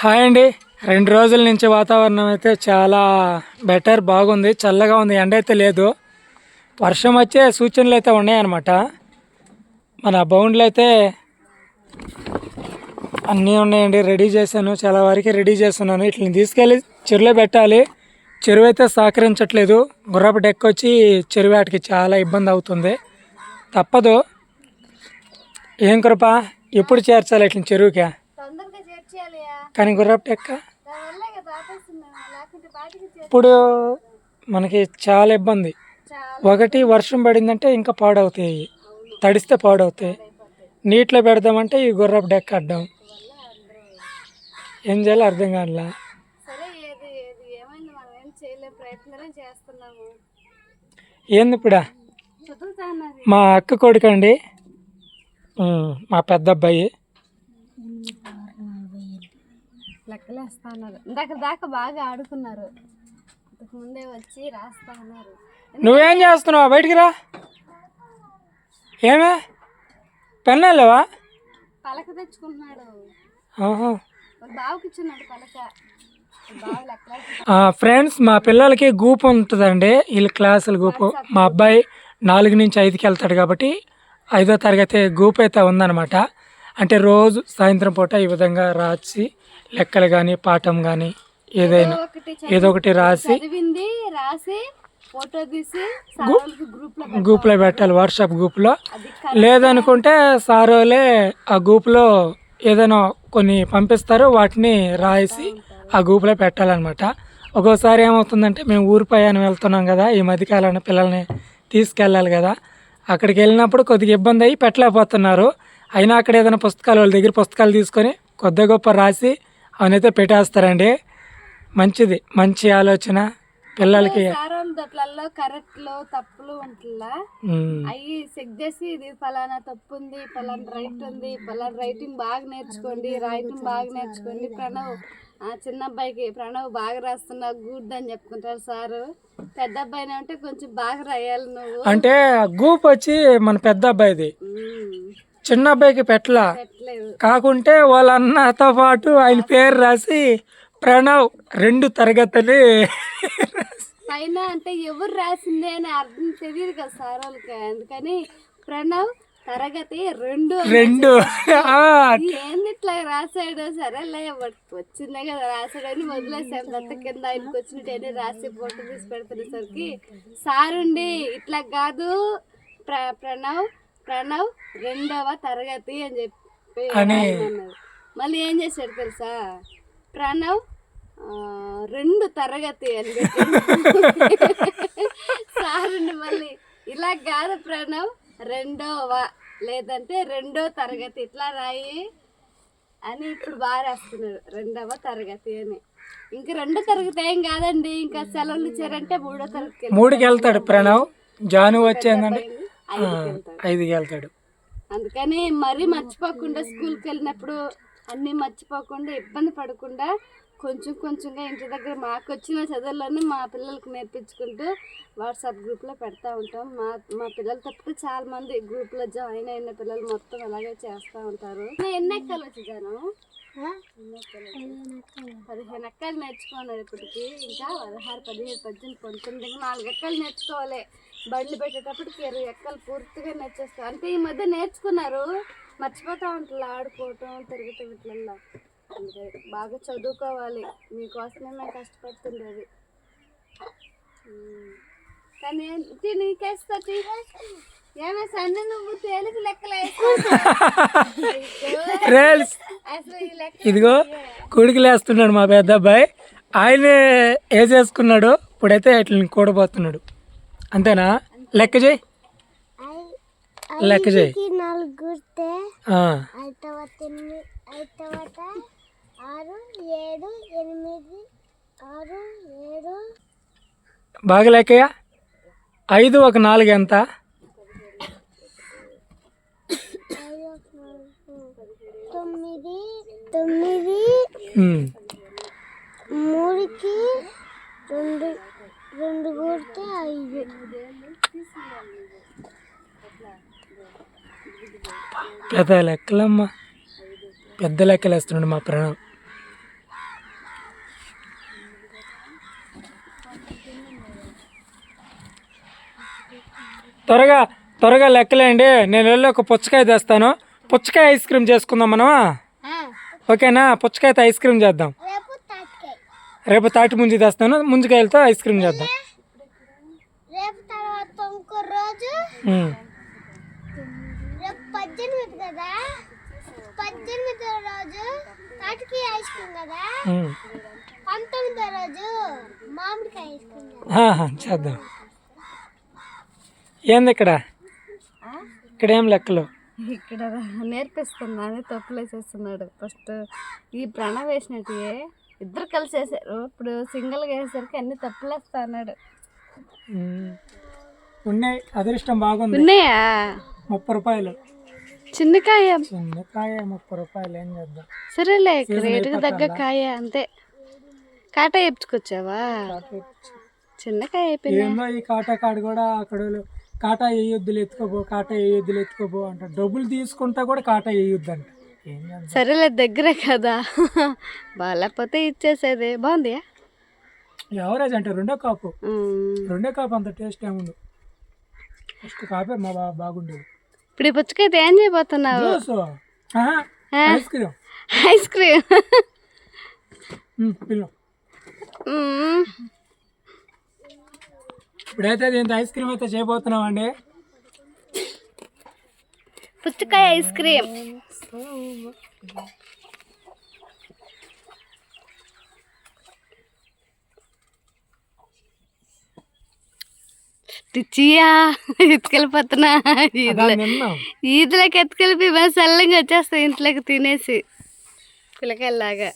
Hi అండి. రెండు రోజుల నుంచి వాతావరణం అయితే చాలా బెటర్ బాగుంది చల్లగా ఉంది ఎండ అయితే లేదు. వర్షం వచ్చే సూచనలు అయితే ఉన్నాయన్నమాట. మన బౌండ్లు అయితే అన్నీ ఉన్నాయండి. రెడీ చేశాను. చాలా వరకు రెడీ చేస్తున్నాను. ఇట్లని తీసుకెళ్ళి చెరువులో పెట్టాలి. చెరువు అయితే సహకరించట్లేదు. గుర్రపు డెక్ వచ్చి చెరువు వాటికి చాలా ఇబ్బంది అవుతుంది. తప్పదు. ఏం కృప? ఎప్పుడు చేర్చాలి ఇట్లా చెరువుకి? కానీ గుర్రపు చే- ఇప్పుడు మనకి చాలా ఇబ్బంది. ఒకటి వర్షం పడిందంటే ఇంకా పాడవుతాయి. తడిస్తే పాడవుతాయి. నీటిలో పెడదామంటే ఈ గుర్రపు డెక్క అడ్డం. ఏం చేయాలో అర్థం సరే ఏది ఇప్పుడు? మా అక్క కొడుకు అండి. ఉమ్, మా పెద్ద అబ్బాయి. లెక్కలేస్తా అన్నారు ఇందాక దాకా బాగా ఆడుకున్నారు. ముందే వచ్చి రాస్తా అన్నారు నువ్వేం చేస్తున్నావు? బయటికి రా. ఏమే? పెన్నాలేవా పలక తెచ్చుకుంటున్నాడు. ఆహా ఒక బావుకి ఇచ్చున్నాడు పలక. ఫ్రెండ్స్ మా పిల్లలకి గ్రూప్ ఉంటుందండి. వీళ్ళ క్లాసుల గ్రూపు మా అబ్బాయి నాలుగు నుంచి ఐదుకి వెళ్తాడు కాబట్టి ఐదో తరగతి గ్రూప్ అయితే ఉందన్నమాట. అంటే రోజు సాయంత్రం పూట ఈ విధంగా రాసి లెక్కలు కానీ పాఠం కానీ ఏదైనా ఏదో ఒకటి రాసి రాసి ఫోటో తీసి గ్రూప్లో పెట్టాలి. వాట్సాప్ గ్రూప్లో. లేదనుకుంటే సార్ వాళ్ళే ఆ గ్రూప్లో ఏదైనా కొన్ని పంపిస్తారు వాటిని రాసి ఆ గ్రూప్లో పెట్టాలన్నమాట. ఒక్కోసారి ఏమవుతుందంటే మేము ఊరు ప్రయాణం వెళ్తున్నాం కదా ఈ మధ్యకాలంలో పిల్లల్ని తీసుకెళ్ళాలి కదా అక్కడికి వెళ్ళినప్పుడు కొద్దిగా ఇబ్బంది అయ్యి పెట్టలేకపోతున్నారు. అయినా అక్కడ ఏదైనా పుస్తకాలు వాళ్ళ దగ్గర పుస్తకాలు తీసుకొని కొద్ది గొప్ప రాసి అవనైతే పెట్టేస్తారండి. మంచిది. మంచి ఆలోచన. పిల్లలకి దొట్లలో కరెక్ట్లు తప్పులు ఉంటుందా అవి చెక్ చేసి ఇది ఫలానా తప్పు ఉంది ఫలానా రైట్ ఉంది ఫలానా రైటింగ్ బాగా నేర్చుకోండి రైటింగ్ బాగా నేర్చుకోండి ప్రణవ్ ఆ చిన్న అబ్బాయికి ప్రణవ్ బాగా రాస్తున్నా గుడ్ అని చెప్పుకుంటారు సారు. పెద్ద అబ్బాయిని అంటే కొంచెం బాగా రాయాలి నువ్వు. అంటే గ్రూప్ వచ్చి మన పెద్ద అబ్బాయిది. చిన్న అబ్బాయికి పెట్టలా. పెట్టలేదు. కాకుంటే వాళ్ళ అన్నతో పాటు ఆయన పేరు రాసి ప్రణవ్ రెండు తరగతులు పైన అంటే ఎవరు రాసిందే అని అర్థం తెలియదు కదా సార్ వాళ్ళకి. అందుకని ప్రణవ్ తరగతి రెండు రెండు. ఏంది ఇట్లా రాసాడు సరేలే వచ్చిందే కదా రాసాడని వదిలేసాం దత్త కింద ఆయనకి వచ్చినట్టు రాసి ఫోటో తీసి పెడుతున్నసరికి సారుండి ఇట్లా కాదు ప్ర ప్రణవ్ ప్రణవ్ రెండవ తరగతి అని చెప్పి అని. మళ్ళీ ఏం చేశాడు తెలుసా? ప్రణవ్ రెండు తరగతి అని సారుండి మళ్ళీ ఇలా కాదు ప్రణవ్ రెండవ లేదంటే రెండో తరగతి ఇట్లా రాయి అని ఇప్పుడు బాగా రాస్తున్నారు రెండవ తరగతి అని. ఇంకా రెండో తరగతి ఏం కాదండి ఇంకా సెలవులు ఇచ్చారంటే మూడో తరగతి మూడుకి వెళ్తాడు ప్రణవ్. జాను వచ్చేందండి ఐదుకి వెళ్తాడు అందుకని మరీ మర్చిపోకుండా స్కూల్కి వెళ్ళినప్పుడు అన్నీ మర్చిపోకుండా ఇబ్బంది పడకుండా కొంచెం కొంచెంగా ఇంటి దగ్గర మాకు వచ్చిన చదువులను మా పిల్లలకు నేర్పించుకుంటూ వాట్సాప్ గ్రూప్లో పెడతా ఉంటాం. మా మా పిల్లలు తప్పితే చాలా మంది గ్రూప్లో జాయిన్ అయిన పిల్లలు మొత్తం అలాగే చేస్తూ ఉంటారు. నేను ఎన్ని ఎక్కలు వచ్చాను? పదిహేను ఎక్కలు నేర్చుకున్నారు ఇప్పటికి. ఇంకా పదహారు పదిహేడు పద్దెనిమిది పంతొమ్మిది నాలుగు ఎక్కలు నేర్చుకోవాలి. బండ్లు పెట్టేటప్పటికి ఇరవై ఎక్కలు పూర్తిగా నేర్చేస్తారు అంటే ఈ మధ్య నేర్చుకున్నారు. మర్చిపోతూ ఉంటారు ఆడుకోవటం తిరుగుతూ ఇట్లల్లో. అందుకే బాగా చదువుకోవాలి. మీకోసమే మేము కష్టపడుతుండేది. కానీ నీకేస్తా ఏమే సన్న నువ్వు తేలిక లెక్కలు రేల్స్. ఇదిగో వేస్తున్నాడు మా పెద్ద అబ్బాయి. ఆయనే వేసేసుకున్నాడు ఇప్పుడైతే ఇట్లా కూడబోతున్నాడు. అంతేనా? లెక్క చేయి. లెక్క చేయి. బాగా లెక్కయా ఐదు ఒక నాలుగు ఎంత? తొమ్మిది తొమ్మిది మూడుకి రెండు. రెండు కూడితే ఐదు. పెద్ద లెక్కలమ్మా. పెద్ద లెక్కలు వేస్తున్నాడు మా ప్రాణం త్వరగా త్వరగా లెక్కలేండి. నేను వెళ్ళి ఒక పుచ్చకాయ తెస్తాను. పుచ్చకాయ ఐస్ క్రీమ్ చేసుకుందాం మనమా? ఓకేనా? పుచ్చకాయతో ఐస్ క్రీమ్ చేద్దాం. రేపు తాటి ముంజి తెస్తాను. ముంజికాయలతో ఐస్ క్రీమ్ చేద్దాం. రేపు తర్వాత ఇంకో రోజు ఉమ్. రేపు పద్దెనిమిది కదా? పద్దెనిమిదో రోజు తాటికాయ ఐస్ క్రీమ్ కదా? ఉమ్. పంతొమ్మిదో రోజు మామిడికాయ ఐస్ క్రీమ్ చేద్దాం. ఏంది ఇక్కడ? ఇక్కడ ఏం లెక్కలు? ఇక్కడ నేర్పిస్తున్నాను తప్పులు వేసేస్తున్నాడు. ఫస్ట్ ఈ ప్రణవ్ వేసినట్టు ఇద్దరు కలిసి వేసారు ఇప్పుడు సింగిల్గా వేసేసరికి అన్ని తప్పులు వేస్తా అన్నాడు. ఉన్నాయి. అదృష్టం బాగుంది. ఉన్నాయా? ముప్పై రూపాయలు. చిన్నకాయ చిన్న కాయ ముప్పై రూపాయలు. ఏం చేద్దాం? సరేలే రేటుకి తగ్గ కాయ అంతే. కాటా చెప్పుకొచ్చావా చిన్నకాయ అయిపోయింది ఏందో ఈ కాటా కాడు కూడా అక్కడ కాటా వేయొద్దులు ఎత్తుకోబో కాటా వేయొద్దులు ఎత్తుకోబో అంట డబ్బులు తీసుకుంటా కూడా కాటా వేయొద్దు అంట సరేలే దగ్గరే కదా. బాగాలేకపోతే ఇచ్చేసేది. బాగుంది? ఎవరేజ్ అంటే రెండో కాపు. రెండో కాపు అంత టేస్ట్ ఏముండు? ఫస్ట్ కాపే మా బా బాగుండేది. ఇప్పుడు ఈ పుచ్చకైతే ఏం చేయబోతున్నావు? Ice cream. Ice cream. ఇప్పుడైతే దీంతో ఐస్ క్రీమ్ అయితే చేయబోతున్నాం అండి పుచ్చకాయ ఐస్ క్రీమ్. టిచ్చియా ఎత్తుకెళ్ళిపోతున్నా ఈదులోకి ఎత్తుకెళ్ళిపోయి మన చల్లంగా వచ్చేస్తాయి ఇంట్లోకి తినేసి. పిల్లకాయలాగా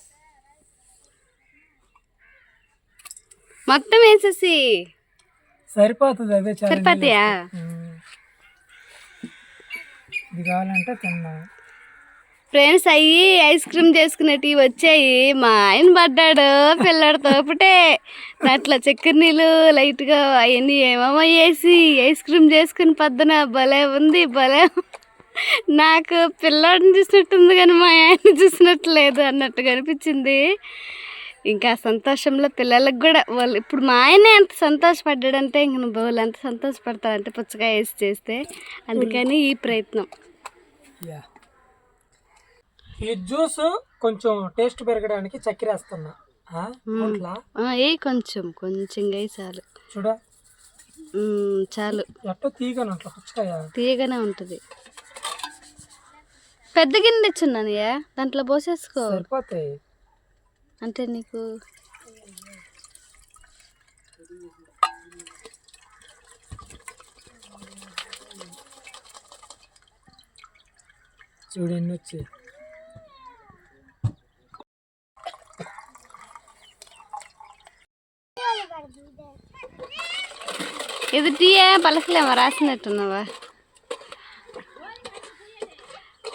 మొత్తం వేసేసి. సరిపోతుంది అదే సరిపోతాయా. ఇది కావాలంటే తిన్నాం ఫ్రెండ్స్ అయ్యి ఐస్ క్రీమ్ చేసుకునేటివి వచ్చాయి. మా ఆయన పడ్డాడు పిల్లడితో ఒకటే అట్లా చక్కెర నీళ్ళు లైట్గా అవన్నీ ఏమేమో వేసి ఐస్ క్రీమ్ చేసుకుని పద్దన భలే ఉంది భలే నాకు పిల్లాడిని చూసినట్టుంది కానీ మా ఆయన చూసినట్టు లేదు అన్నట్టుగా అనిపించింది. ఇంకా సంతోషంలో పిల్లలకు కూడా వాళ్ళు ఇప్పుడు మా ఆయన ఎంత సంతోషపడ్డాడంటే ఇంక నువ్వు వాళ్ళు ఎంత సంతోషపడతారంటే పుచ్చకాయ వేసి చేస్తే. అందుకని ఈ ప్రయత్నం. యా ఈ జ్యూస్ కొంచెం టేస్ట్ పెరగడానికి చక్కెర వేస్తున్నా అట్లా ఏ కొంచెం కొంచెం గా చాలు. చూడ. చాలు. ఎట్టో తీగను తీయగానే ఉంటుంది. పెద్ద గిన్నె తెచ్చున్నానయ్యా దాంట్లో పోసేసుకో. సరిపోతాయి. అంటే నీకు చూడు ఎన్ని వచ్చి ఎదుటియే టీయే రాసినట్టున్నావా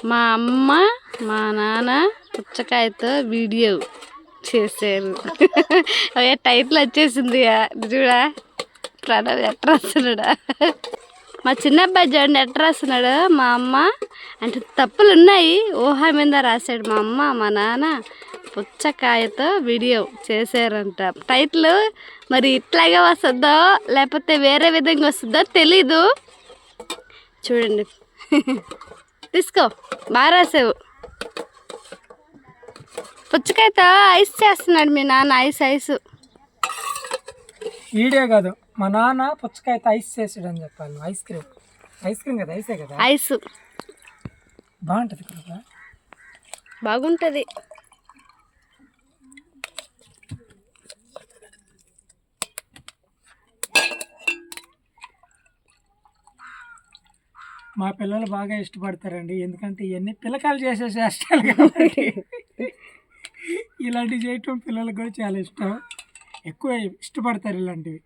మా అమ్మ మా నాన్న పుచ్చకాయతో వీడియో చేశారు అయ్యా టైటిల్ వచ్చేసింది చూడా ప్రణవ్ ఎట్ట రాస్తున్నాడా మా చిన్న అబ్బాయి చూడండి ఎట్ట రాస్తున్నాడు మా అమ్మ అంటే తప్పులు ఉన్నాయి ఊహా మీద రాశాడు మా అమ్మ మా నాన్న పుచ్చకాయతో వీడియో చేశారంట టైటిల్ మరి ఇట్లాగే వస్తుందో లేకపోతే వేరే విధంగా వస్తుందో తెలీదు. చూడండి. తీసుకో బాగా రాసావు. పుచ్చకాయతో ఐస్ చేస్తున్నాడు మీ నాన్న ఐస్ ఐస్. ఈడే కాదు మా నాన్న పుచ్చకాయతో ఐస్ చేసాడు అని చెప్పాలి. Ice cream. ఐస్ క్రీమ్ కదా ఐసే కదా? ఐస్. బాగుంటుంది కదా? బాగుంటుంది. మా పిల్లలు బాగా ఇష్టపడతారండి. ఎందుకంటే ఇవన్నీ పిల్లకాయలు చేసే చేష్టాలు కాబట్టి ఇలాంటివి చేయటం పిల్లలకు కూడా చాలా ఇష్టం. ఎక్కువ ఇష్టపడతారు ఇలాంటివి.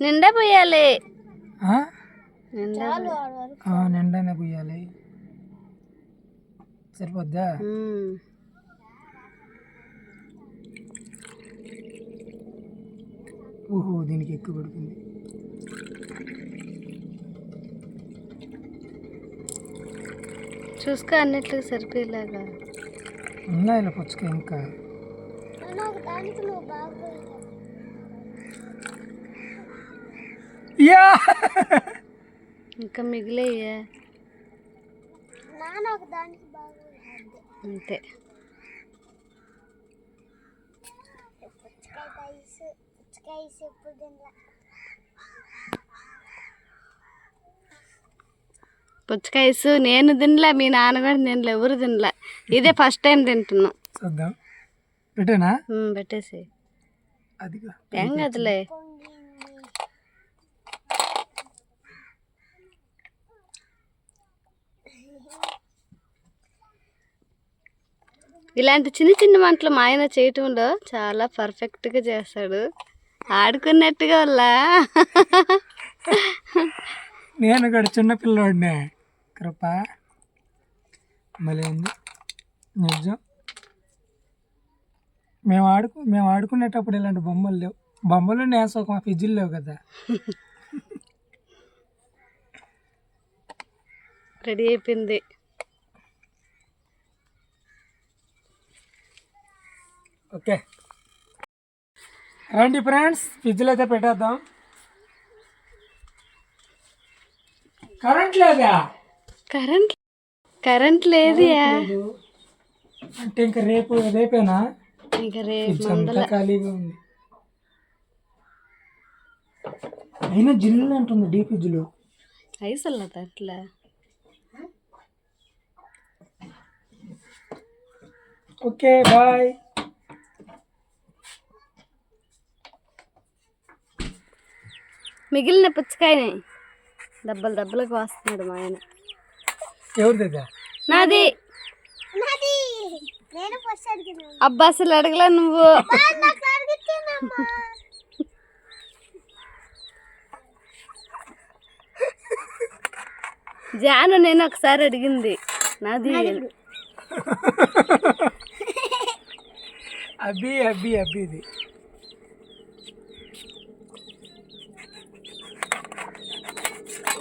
నిండా పోయాలి. ఆ? నిండా ఆ, నిండానే పోయాలి. సరిపోద్దా? ఓహో దీనికి ఎక్కువ పడుతుంది. చూసుకో అన్నిట్లకి సరిపోయేలాగా. ఉన్నాయి ఇలా పుచ్చకాయ ఇంకా? ఇంకా మిగిలేయే. నాన్న ఒక దానికి బాగా అంతే పుచ్చకాయ కైస్ పుచ్చకాయ ఎప్పుడు తినలే పుచ్చకాయ ఇసు నేను తినలే మీ నాన్న కూడా తినలే ఎవరు తినలే. ఇదే ఫస్ట్ టైం తింటున్నాం. చూద్దాం పెట్టేనా? పెట్టేసి అదిగా. ఏం కదలే. ఇలాంటి చిన్న చిన్న వంటలు మా ఆయన చేయటంలో చాలా పర్ఫెక్ట్గా చేస్తాడు. ఆడుకున్నట్టుగా వల్ల నేను కూడా చిన్న పిల్లోడినే. కృప. మళ్ళీ ఉంది. నిజం. మేము ఆడుకు మేము ఆడుకునేటప్పుడు ఇలాంటి బొమ్మలు లేవు. బొమ్మలు నేను ఒక మా లేవు కదా. రెడీ అయిపోయింది. ఓకే. రండి ఫ్రెండ్స్ ఫ్రిడ్జ్లో అయితే పెట్టేద్దాం. కరెంట్ లేదా? కరెంట్ కరెంట్ లేదుయా అంటే ఇంకా రేపు రేపేనా? ఇంకా రేపు ఖాళీగా ఉంది. అయినా జిల్లు అంటుంది డీ ఫ్రిడ్జ్లో. ఐస్ అల్లదా అట్లా ఓకే బాయ్. మిగిలిన పుచ్చకాయని దెబ్బలు దెబ్బలకు వస్తున్నాడు మా ఆయన. ఎవరి దగ్గర నాది. అబ్బా అసలు అడగలా నువ్వు. జాను నేను ఒకసారి అడిగింది. నాది. అబ్బి అబ్బి అబ్బి ఇది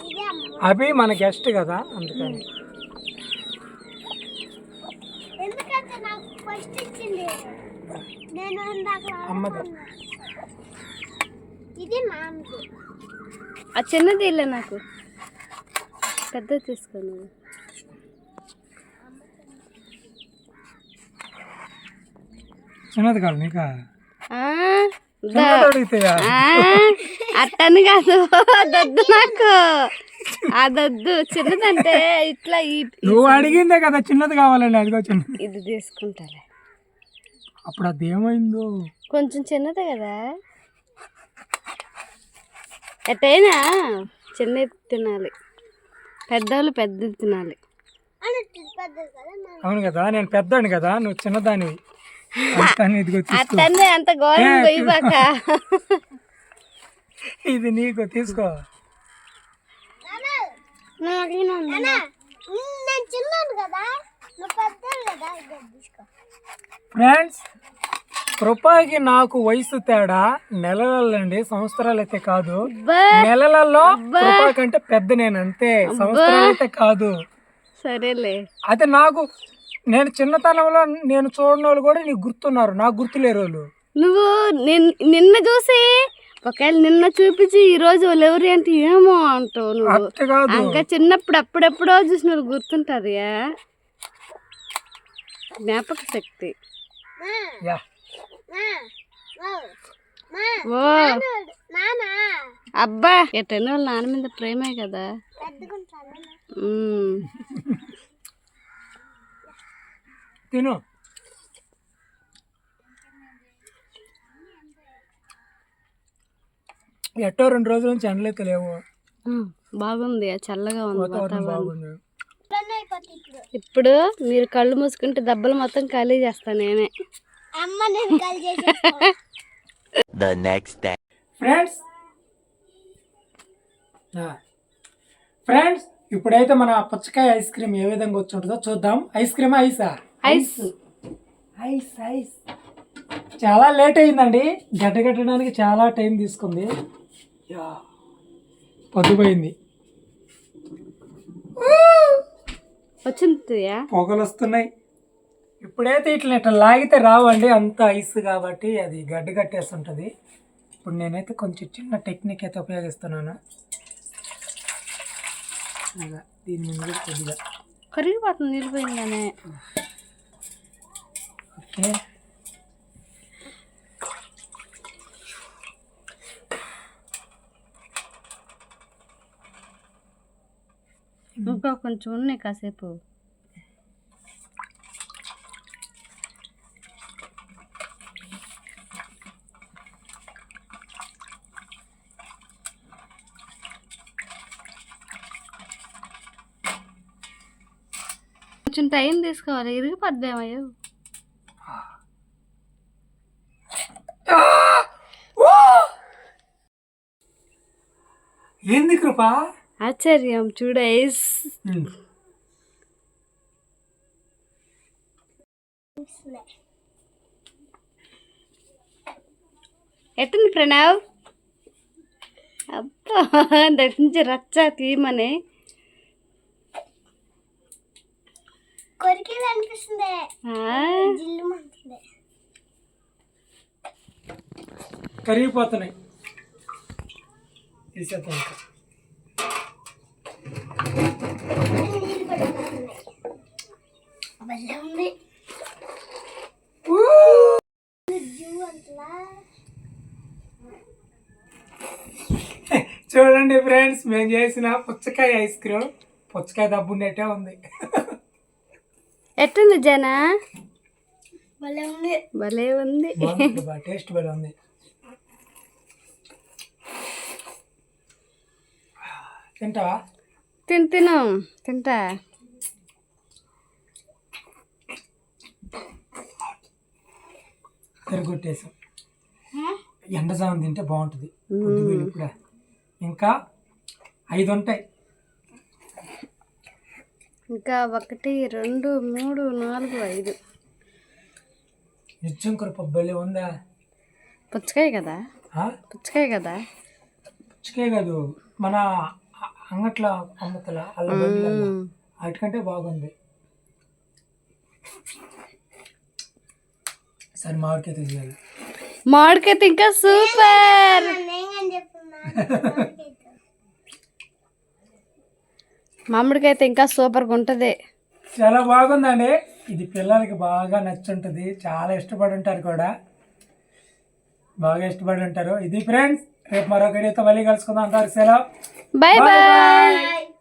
ఇదే అమ్మ అభి మన గెస్ట్ కదా అందుకని. ఎందుకంటే నాకు ఫస్ట్ ఇచ్చింది. నేను ఇందాక అమ్మది ఇది నాన్నది ఆ చిన్నది ఇల్లే నాకు. పెద్ద తీసుకోను చిన్నది కాదు నీకా? అట్టని కాదు. దద్దు నాకు. ఆ దద్దు చిన్నదంటే ఇట్లా నువ్వు అడిగిందే కదా చిన్నది కావాలండి అదిగో చిన్నది ఇది తీసుకుంటాలే. అప్పుడు అది ఏమైందో? కొంచెం చిన్నదే కదా. ఎట్టయినా చిన్న తినాలి. పెద్దవాళ్ళు తినాలి పెద్దది నా అవును కదా నేను పెద్దోడిని కదా నువ్వు చిన్నదానివి. అట్టనే అంత పోయిబాక ఇది నీకు తీసుకో. నాన్న, నేను చిన్నాను కదా. నువ్వు పెద్దది కదా ఇదే తీసుకో. ఫ్రెండ్స్ కృపకి నాకు వయసు తేడా నెలలండి సంవత్సరాలు అయితే కాదు నెలలలో కృప కంటే పెద్ద నేను అంతే సంవత్సరాలు అయితే కాదు. సరేలే. అయితే నాకు నేను చిన్నతనంలో నేను చూడని వాళ్ళు కూడా నీకు గుర్తున్నారు నాకు గుర్తులేరు వాళ్ళు నువ్వు నిన్ నిన్న చూసి ఒకవేళ నిన్న చూపించి ఈ రోజు వాళ్ళు ఎవరు అంటే ఏమో అంటావు నువ్వు. అట్ట కాదు. ఇంకా చిన్నప్పుడు అప్పుడెప్పుడో చూసిన వాళ్ళు గుర్తుంటుందియా జ్ఞాపక శక్తి. యా. ఓ, అబ్బా ఎట్టని వాళ్ళ నాన్న మీద ప్రేమే కదా. ఉమ్. తిను. ఎట్టో రెండు రోజుల నుంచి ఎండలైతే లేవు. బాగుంది. చల్లగా ఉంది వాతావరణం బాగుంది. ఇప్పుడు మీరు కళ్ళు మూసుకుంటే దెబ్బలు మొత్తం ఖాళీ చేస్తాను నేనే. అమ్మ నేను కాల్ చేసేస్తాను the next day. Friends friends ఇప్పుడైతే మన పుచ్చకాయ ఐస్ క్రీమ్ ఏ విధంగా వచ్చి ఉంటుందో చూద్దాం ఐస్ క్రీమ్ ఐసా ఐస్ ఐస్ ఐస్ చాలా లేట్ అయిందండి. గడ్డ కట్టడానికి చాలా టైం తీసుకుంది. యా. పొద్దుపోయింది వచ్చిందియా పొగలు వస్తున్నాయి ఇప్పుడైతే ఇట్లా ఇట్లా లాగితే రావండి అంత ఐస్ కాబట్టి అది గడ్డ కట్టేస్తుంటుంది. ఇప్పుడు నేనైతే కొంచెం చిన్న టెక్నిక్ అయితే ఉపయోగిస్తున్నాను. దీని మీద కొద్దిగా. కరిగిపోతుంది నిలిపోయిందనే. ఓకే. ఇంకా కొంచెం ఉన్నాయి కాసేపు. కొంచెం టైం తీసుకోవాలి. ఇరిగిపోద్దేమయ్యో ఏంది కృపా? ఆశ్చర్యం చూడైస్ ఉమ్. ఎట్టుంది ప్రణవ్? అబ్బా దగ్గర నుంచి రచ్చ తీయమని. కొరికేది అనిపిస్తుంది? కరిగిపోతున్నాయి. తీసేద్దాం ఇంకా. నీళ్ళు పడిపోతున్నాయి భలే ఉంది జూ అంతలా చూడండి ఫ్రెండ్స్ మేము చేసిన పుచ్చకాయ ఐస్ క్రీమ్ పుచ్చకాయ దబ్బున్నట్టే ఉంది. ఎట్టుంది జన? భలే ఉంది. భలే ఉంది. టేస్ట్ బాగా ఉంది. తింటావా? తిను తిను తింటా. తిరగొట్టేసాం. ఎండజామం తింటే బాగుంటుంది. ఇప్పుడే. ఇంకా ఐదు ఉంటాయి ఇంకా ఒకటి రెండు మూడు నాలుగు ఐదు. నిత్యం కృప భలే ఉందా? పుచ్చకాయ కదా? ఆ? పుచ్చకాయ కదా? పుచ్చకాయ కాదు మన అంగట్ల అమ్మతల వాటికంటే బాగుంది. సరే మామిడికాయ తీయాలి మామిడికాయ ఇంకా సూపర్! నేను చెప్తున్నా మామిడికాయ అయితే ఇంకా సూపర్గా ఉంటుంది. చాలా బాగుందండి. ఇది పిల్లలకి బాగా నచ్చుంటుంది. చాలా ఇష్టపడి ఉంటారు కూడా. బాగా ఇష్టపడి ఉంటారు. ఇది ఫ్రెండ్స్ రేపు మరొక వీడియోతో మళ్ళీ కలుసుకుందాం అంతవరకు సెలవు. బాయ్. బాయ్.